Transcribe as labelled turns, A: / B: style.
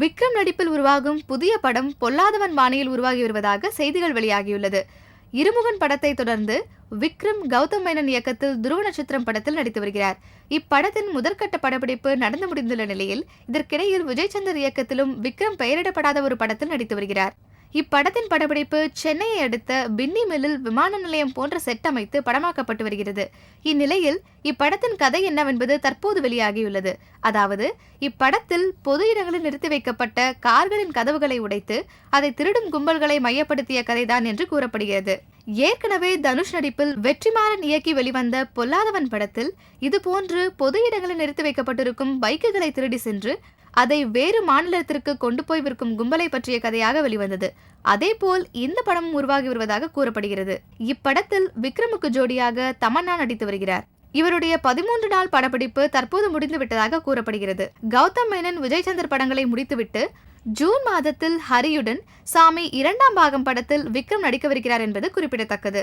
A: விக்ரம் நடிப்பில் உருவாகும் புதிய படம் பொல்லாதவன் பாணியில் உருவாகி வருவதாக செய்திகள் வெளியாகியுள்ளது. இருமுகன் படத்தை தொடர்ந்து விக்ரம் கௌதம் மேனன் இயக்கத்தில் துருவ நட்சத்திரம் படத்தில் நடித்து வருகிறார். இப்படத்தின் முதற்கட்ட படப்பிடிப்பு நடந்து முடிந்துள்ள நிலையில் இதற்கிடையில் விஜய் சந்தர் இயக்கத்திலும் விக்ரம் பெயரிடப்படாத ஒரு படத்தில் நடித்து வருகிறார். இப்படத்தின் படப்பிடிப்பு சென்னையை அடுத்த பின்னி மில்லில் விமான நிலையம் போன்ற செட் அமைத்து படமாக்கப்பட்டு வருகிறது. இந்நிலையில் இப்படத்தின் கதை என்னவென்பது தற்போது வெளியாகியுள்ளது. அதாவது இப்படத்தில் பொது இடங்களில் நிறுத்தி வைக்கப்பட்ட கார்களின் கதவுகளை உடைத்து அதை திருடும் கும்பல்களை மையப்படுத்திய கதைதான் என்று கூறப்படுகிறது. ஏற்கனவே தனுஷ் நடிப்பில் வெற்றிமாறன் இயக்கி வெளிவந்த பொல்லாதவன் படத்தில் இதுபோன்று பொது இடங்களில் நிறுத்தி வைக்கப்பட்டிருக்கும் பைக்குகளை திருடி சென்று அதை வேறு மாநிலத்திற்கு கொண்டு போய் விற்கும் கும்பலை பற்றிய கதையாக வெளிவந்தது. அதேபோல் இந்த படமும் உருவாகி வருவதாக கூறப்படுகிறது. இப்படத்தில் விக்ரமுக்கு ஜோடியாக தமன்னா நடித்து வருகிறார். இவருடைய பதிமூன்று நாள் படப்பிடிப்பு தற்போது முடிந்து விட்டதாக கூறப்படுகிறது. கௌதம் மேனன் விஜய் சந்தர் படங்களை முடித்துவிட்டு ஜூன் மாதத்தில் ஹரியுடன் சாமி இரண்டாம் பாகம் படத்தில் விக்ரம் நடிக்கவிருக்கிறார் என்பது குறிப்பிடத்தக்கது.